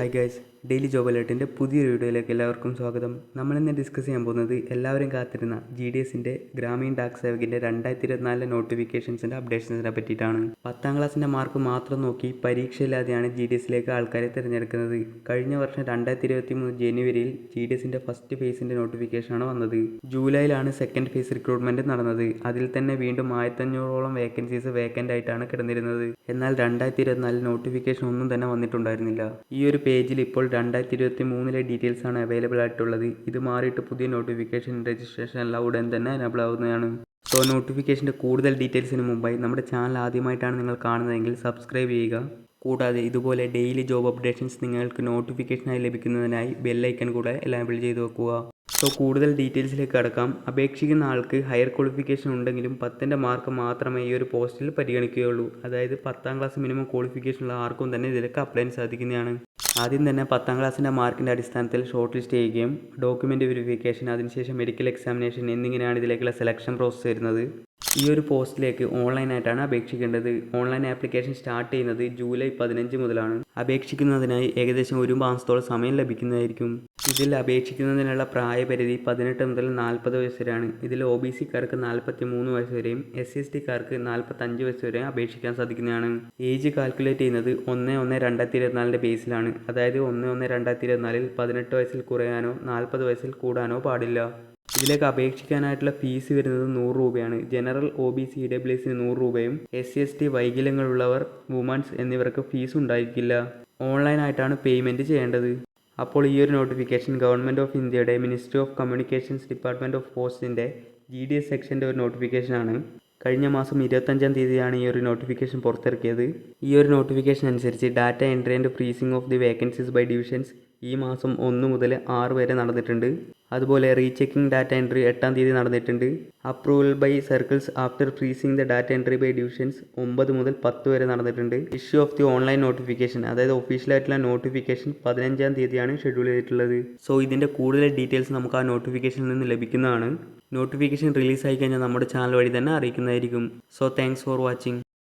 Hi guys daily job അലേർട്ടിന്റെ പുതിയൊരു വീഡിയോയിലേക്ക് എല്ലാവർക്കും സ്വാഗതം. നമ്മളിന്ന് ഡിസ്കസ് ചെയ്യാൻ പോകുന്നത് എല്ലാവരും കാത്തിരുന്ന ജി ഡി എസിന്റെ ഗ്രാമീൺ ഡാക് സേവകിന്റെ രണ്ടായിരത്തി ഇരുപത്തിനാലിലെ നോട്ടിഫിക്കേഷൻസിന്റെ അപ്ഡേഷൻസിനെ പറ്റിയിട്ടാണ്. പത്താം ക്ലാസ്സിന്റെ മാർക്ക് മാത്രം നോക്കി പരീക്ഷയില്ലാതെയാണ് ജി ഡി എസിലേക്ക് ആൾക്കാരെ തിരഞ്ഞെടുക്കുന്നത്. കഴിഞ്ഞ വർഷം രണ്ടായിരത്തി ഇരുപത്തി മൂന്ന് ജനുവരിയിൽ ജി ഡി എസിന്റെ ഫസ്റ്റ് ഫേസിന്റെ നോട്ടിഫിക്കേഷനാണ് വന്നത്. ജൂലൈയിലാണ് സെക്കൻഡ് ഫേസ് റിക്രൂട്ട്മെന്റ് നടന്നത്. അതിൽ തന്നെ വീണ്ടും ആയിരത്തഞ്ഞൂറോളം വേക്കൻസീസ് വേക്കന്റ് ആയിട്ടാണ് കിടന്നിരുന്നത്. എന്നാൽ രണ്ടായിരത്തി ഇരുപത്തിനാലിൽ നോട്ടിഫിക്കേഷൻ ഒന്നും തന്നെ വന്നിട്ടുണ്ടായിരുന്നില്ല. ഈ ഒരു പേജിൽ ഇപ്പോൾ രണ്ടായിരത്തി ഇരുപത്തി മൂന്നിലെ ഡീറ്റെയിൽസ് ആണ് അവൈലബിൾ ആയിട്ടുള്ളത് ഇത് മാറിയിട്ട് പുതിയ നോട്ടിഫിക്കേഷൻ രജിസ്ട്രേഷൻ എല്ലാം ഉടൻ തന്നെ അനബിൾ ആവുന്നതാണ് സോ നോട്ടിഫിക്കേഷന്റെ കൂടുതൽ ഡീറ്റെയിൽസിന് മുമ്പായി നമ്മുടെ ചാനൽ ആദ്യമായിട്ടാണ് നിങ്ങൾ കാണുന്നതെങ്കിൽ സബ്സ്ക്രൈബ് ചെയ്യുക. കൂടാതെ ഇതുപോലെ ഡെയിലി ജോബ് അപ്ഡേഷൻസ് നിങ്ങൾക്ക് നോട്ടിഫിക്കേഷനായി ലഭിക്കുന്നതിനായി ബെല്ലൈക്കൺ കൂടെ എനേബിൾ ചെയ്ത് വെക്കുക. സോ കൂടുതൽ ഡീറ്റെയിൽസിലേക്ക് കടക്കാം. അപേക്ഷിക്കുന്ന ആൾക്ക് ഹയർ ക്വാളിഫിക്കേഷൻ ഉണ്ടെങ്കിലും പത്തിന്റെ മാർക്ക് മാത്രമേ ഈ ഒരു പോസ്റ്റിൽ പരിഗണിക്കുകയുള്ളൂ. അതായത് പത്താം ക്ലാസ് മിനിമം ക്വാളിഫിക്കേഷൻ ഉള്ള ആർക്കും തന്നെ ഇതിലേക്ക് അപ്ലൈ ചെയ്യാൻ സാധിക്കുന്നതാണ്. ആദ്യം തന്നെ പത്താം ക്ലാസ്സിന്റെ മാർക്കിന്റെ അടിസ്ഥാനത്തിൽ ഷോർട്ട് ലിസ്റ്റ് ചെയ്യുകയും ഡോക്യുമെന്റ് വെരിഫിക്കേഷൻ അതിനുശേഷം മെഡിക്കൽ എക്സാമിനേഷൻ എന്നിങ്ങനെയാണ് ഇതിലേക്കുള്ള സെലക്ഷൻ പ്രോസസ്സ് വരുന്നത്. ഈ ഒരു പോസ്റ്റിലേക്ക് ഓൺലൈനായിട്ടാണ് അപേക്ഷിക്കേണ്ടത്. ഓൺലൈൻ ആപ്ലിക്കേഷൻ സ്റ്റാർട്ട് ചെയ്യുന്നത് ജൂലൈ പതിനഞ്ച് മുതലാണ്. അപേക്ഷിക്കുന്നതിനായി ഏകദേശം ഒരു മാസത്തോളം സമയം ലഭിക്കുന്നതായിരിക്കും. ഇതിൽ അപേക്ഷിക്കുന്നതിനുള്ള പ്രായപരിധി പതിനെട്ട് മുതൽ നാൽപ്പത് വയസ്സ് വരെയാണ് ഇതിൽ ഒ ബി സിക്കാർക്ക് നാൽപ്പത്തി മൂന്ന് വയസ്സ് വരെയും എസ് സി എസ് ടിക്കാർക്ക് നാൽപ്പത്തഞ്ച് വയസ്സ് വരെയും അപേക്ഷിക്കാൻ സാധിക്കുന്നതാണ്. ഏജ് കാൽക്കുലേറ്റ് ചെയ്യുന്നത് ഒന്ന് ഒന്ന് രണ്ടായിരത്തി ഇരുപത്തിനാലിന്റെ ബേസിലാണ്. അതായത് ഒന്ന് ഒന്ന് രണ്ടായിരത്തി ഇരുപത്തിനാലിൽ പതിനെട്ട് വയസ്സിൽ കുറയാനോ നാൽപ്പത് വയസ്സിൽ കൂടാനോ പാടില്ല. ഇതിലേക്ക് അപേക്ഷിക്കാനായിട്ടുള്ള ഫീസ് വരുന്നത് നൂറ് രൂപയാണ്. General O B C W എസിന് നൂറ് രൂപയും എസ് സി എസ് ടി വൈകല്യങ്ങളുള്ളവർ വുമൺസ് എന്നിവർക്ക് ഫീസ് ഉണ്ടായിരിക്കില്ല. ഓൺലൈനായിട്ടാണ് പേയ്മെന്റ് ചെയ്യേണ്ടത്. അപ്പോൾ ഈ ഒരു നോട്ടിഫിക്കേഷൻ ഗവൺമെന്റ് ഓഫ് ഇന്ത്യയുടെ ministry of communications department of പോസ്റ്റിന്റെ ജി ഡി എസ് സെക്ഷന്റെ ഒരു നോട്ടിഫിക്കേഷനാണ് കഴിഞ്ഞ മാസം ഇരുപത്തഞ്ചാം തീയതിയാണ് ഈ ഒരു നോട്ടിഫിക്കേഷൻ പുറത്തിറക്കിയത്. ഈ ഒരു നോട്ടിഫിക്കേഷൻ അനുസരിച്ച് data entry and freezing of the vacancies by divisions ഈ മാസം ഒന്ന് മുതൽ ആറ് വരെ നടന്നിട്ടുണ്ട്. അതുപോലെ റീചെക്കിംഗ് ഡാറ്റ എൻട്രി എട്ടാം തീയതി നടന്നിട്ടുണ്ട്. Approval by circles after freezing the data entry by divisions ഒമ്പത് മുതൽ പത്ത് വരെ നടന്നിട്ടുണ്ട്. Issue of the online notification അതായത് ഒഫീഷ്യലായിട്ടുള്ള നോട്ടിഫിക്കേഷൻ പതിനഞ്ചാം തീയതിയാണ് ഷെഡ്യൂൾ ചെയ്തിട്ടുള്ളത്. സോ ഇതിന്റെ കൂടുതൽ ഡീറ്റെയിൽസ് നമുക്ക് ആ നോട്ടിഫിക്കേഷനിൽ നിന്ന് ലഭിക്കുന്നതാണ്. നോട്ടിഫിക്കേഷൻ റിലീസായി കഴിഞ്ഞാൽ നമ്മുടെ ചാനൽ വഴി തന്നെ അറിയിക്കുന്നതായിരിക്കും. So thanks for watching